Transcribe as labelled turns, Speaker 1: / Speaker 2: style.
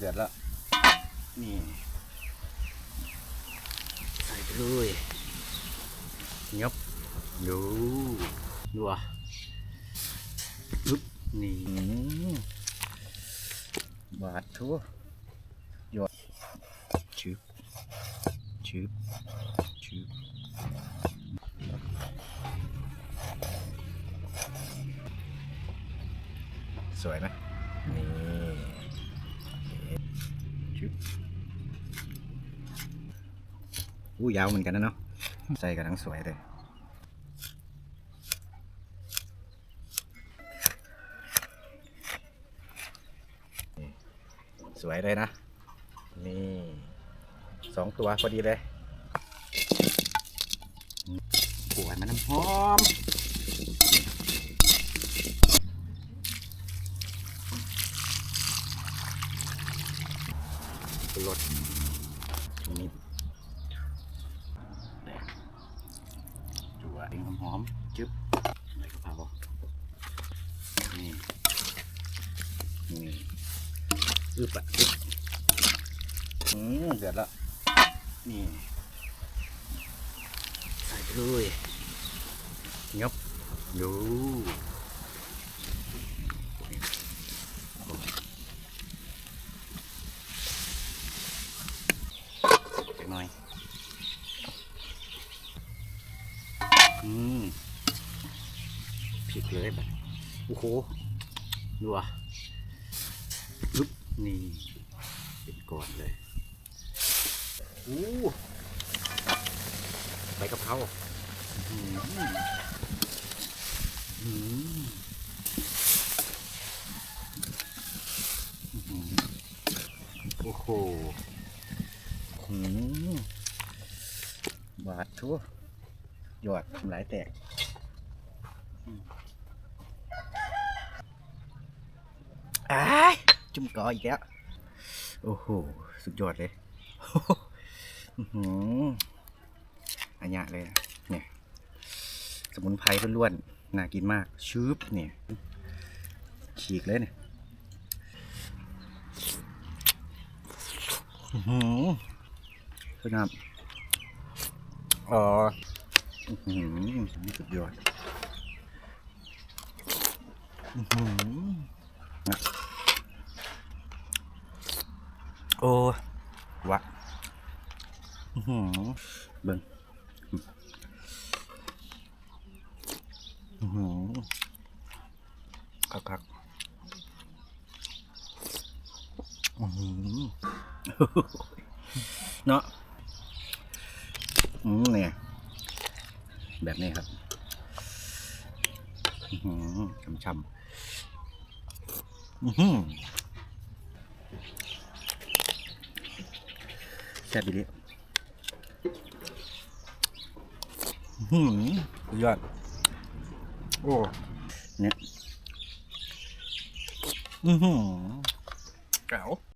Speaker 1: เดือดแล้ว นี่
Speaker 2: ใส่ไปเลยยับดูดูอะปึ๊บนี่
Speaker 1: อืมบาดทั่ว
Speaker 2: ชึบชึบชึบ
Speaker 1: สวยไหมนี่ชึบ อู้ยาวเหมือนกันนะเนาะใส่กันทั้งสวยเลยสวยเลยนะ นี่สองตัวพอดีเลยปวดมันน้ำหอม
Speaker 2: รส
Speaker 1: นี่
Speaker 2: จั่วเอ งหอมๆจึ๊บใบกะเพรานี่
Speaker 1: นี่อึบอะอึบอืมเดือดแล้วนี่
Speaker 2: ใส่ไปเลยยับดูหน่อยอืม พริกเลยแบบโอ้โหดูอะปึ๊บนี่เป็นก้อนเลยอู้ใบกะเพรา
Speaker 1: อืม
Speaker 2: อืมอืมโอ้โห
Speaker 1: อืมบาดทั่วยอดทำลายแตกอ้าย จุ่มกออีกแล้ว โอ้โห สุดยอดเลยอื้อหืออันยะเลยนะเนี่ย สมุนไพรล้วนๆ น่ากินมาก ชืบเนี่ย ฉีกเลยเนี่ยอื้อหือคือน้ำอ๋ออื้อหือสุดยอดอื้อหือ โอ้วะอื้อหือเบิ่งอื้อหือคักคักๆอื้อหือเนาะอืมเนี่ย แบบนี้ครับอื้อหือช่ำๆหือ แซ่บดีอื้อหือสุดยอด โอ้ เนี่ย อือหือแก้ว